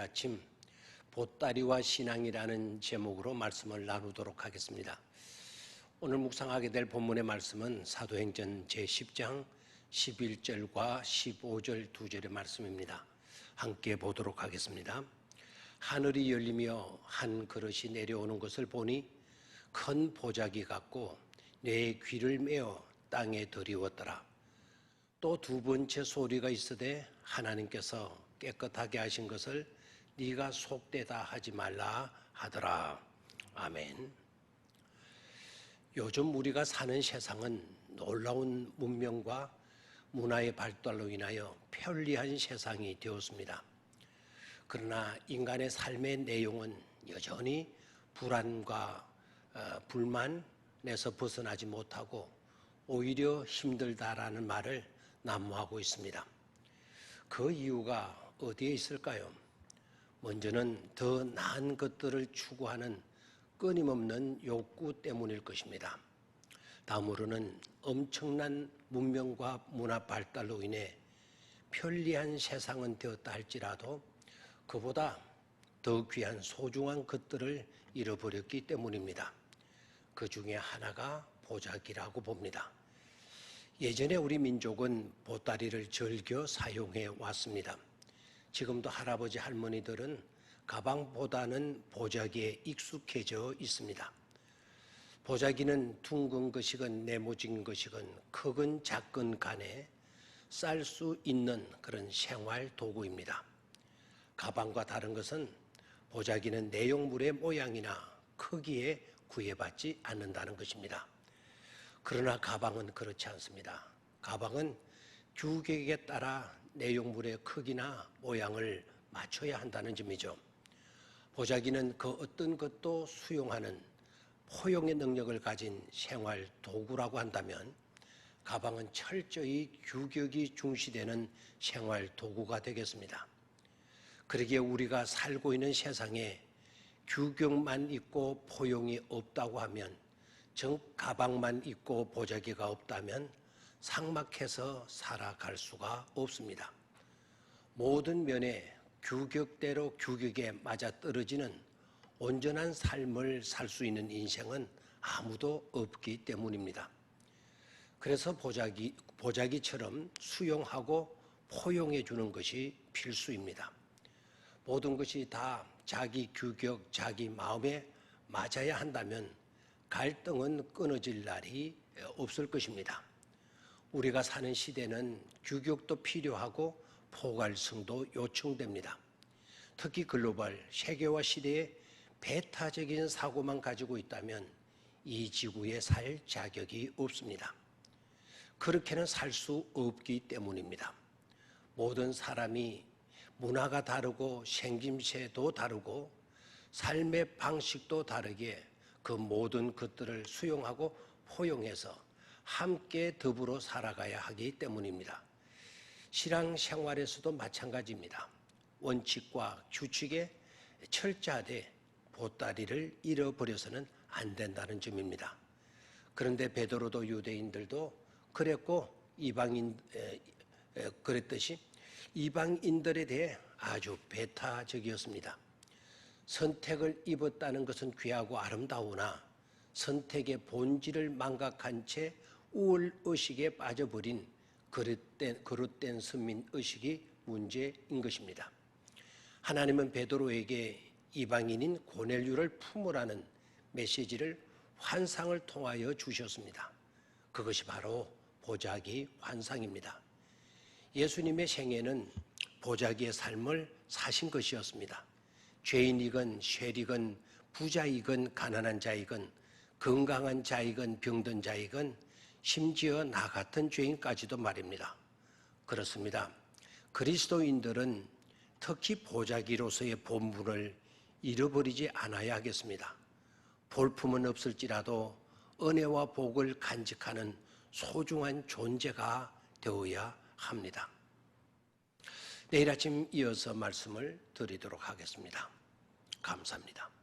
아침 보따리와 신앙이라는 제목으로 말씀을 나누도록 하겠습니다. 오늘 묵상하게 될 본문의 말씀은 사도행전 제10장 11절과 15절 두 절의 말씀입니다. 함께 보도록 하겠습니다. 하늘이 열리며 한 그릇이 내려오는 것을 보니 큰 보자기 같고 내 귀를 메어 땅에 들이웠더라. 또 두 번째 소리가 있으되 하나님께서 깨끗하게 하신 것을 네가 속되다 하지 말라 하더라. 아멘. 요즘 우리가 사는 세상은 놀라운 문명과 문화의 발달로 인하여 편리한 세상이 되었습니다. 그러나 인간의 삶의 내용은 여전히 불안과 어, 불만에서 벗어나지 못하고 오히려 힘들다라는 말을 난무하고 있습니다. 그 이유가 어디에 있을까요? 먼저는 더 나은 것들을 추구하는 끊임없는 욕구 때문일 것입니다. 다음으로는 엄청난 문명과 문화 발달로 인해 편리한 세상은 되었다 할지라도 그보다 더 귀한 소중한 것들을 잃어버렸기 때문입니다. 그 중에 하나가 보자기라고 봅니다. 예전에 우리 민족은 보따리를 즐겨 사용해 왔습니다. 지금도 할아버지 할머니들은 가방보다는 보자기에 익숙해져 있습니다. 보자기는 둥근 것이건 네모진 것이건 크건 작건 간에 쌀 수 있는 그런 생활 도구입니다. 가방과 다른 것은 보자기는 내용물의 모양이나 크기에 구애받지 않는다는 것입니다. 그러나 가방은 그렇지 않습니다. 가방은 규격에 따라 내용물의 크기나 모양을 맞춰야 한다는 점이죠. 보자기는 그 어떤 것도 수용하는 포용의 능력을 가진 생활 도구라고 한다면 가방은 철저히 규격이 중시되는 생활 도구가 되겠습니다. 그러기에 우리가 살고 있는 세상에 규격만 있고 포용이 없다고 하면 정 가방만 있고 보자기가 없다면 상막해서 살아갈 수가 없습니다. 모든 면에 규격대로 규격에 맞아 떨어지는 온전한 삶을 살 수 있는 인생은 아무도 없기 때문입니다. 그래서 보자기, 보자기처럼 수용하고 포용해 주는 것이 필수입니다. 모든 것이 다 자기 규격, 자기 마음에 맞아야 한다면 갈등은 끊어질 날이 없을 것입니다. 우리가 사는 시대는 규격도 필요하고 포괄성도 요청됩니다. 특히 글로벌 세계화 시대에 배타적인 사고만 가지고 있다면 이 지구에 살 자격이 없습니다. 그렇게는 살 수 없기 때문입니다. 모든 사람이 문화가 다르고 생김새도 다르고 삶의 방식도 다르게 그 모든 것들을 수용하고 포용해서 함께 더불어 살아가야 하기 때문입니다. 신앙 생활에서도 마찬가지입니다. 원칙과 규칙에 철저하되 보따리를 잃어버려서는 안 된다는 점입니다. 그런데 베드로도 유대인들도 그랬고 이방인 에, 에, 그랬듯이 이방인들에 대해 아주 배타적이었습니다. 선택을 입었다는 것은 귀하고 아름다우나 선택의 본질을 망각한 채 우월 의식에 빠져버린 그릇된, 그릇된 선민 의식이 문제인 것입니다. 하나님은 베드로에게 이방인인 고넬류를 품으라는 메시지를 환상을 통하여 주셨습니다. 그것이 바로 보자기 환상입니다. 예수님의 생애는 보자기의 삶을 사신 것이었습니다. 죄인이건 쉐리건 부자이건 가난한 자이건 건강한 자이건 병든 자이건 심지어 나 같은 죄인까지도 말입니다. 그렇습니다. 그리스도인들은 특히 보자기로서의 본분을 잃어버리지 않아야 하겠습니다. 볼품은 없을지라도 은혜와 복을 간직하는 소중한 존재가 되어야 합니다. 내일 아침 이어서 말씀을 드리도록 하겠습니다. 감사합니다.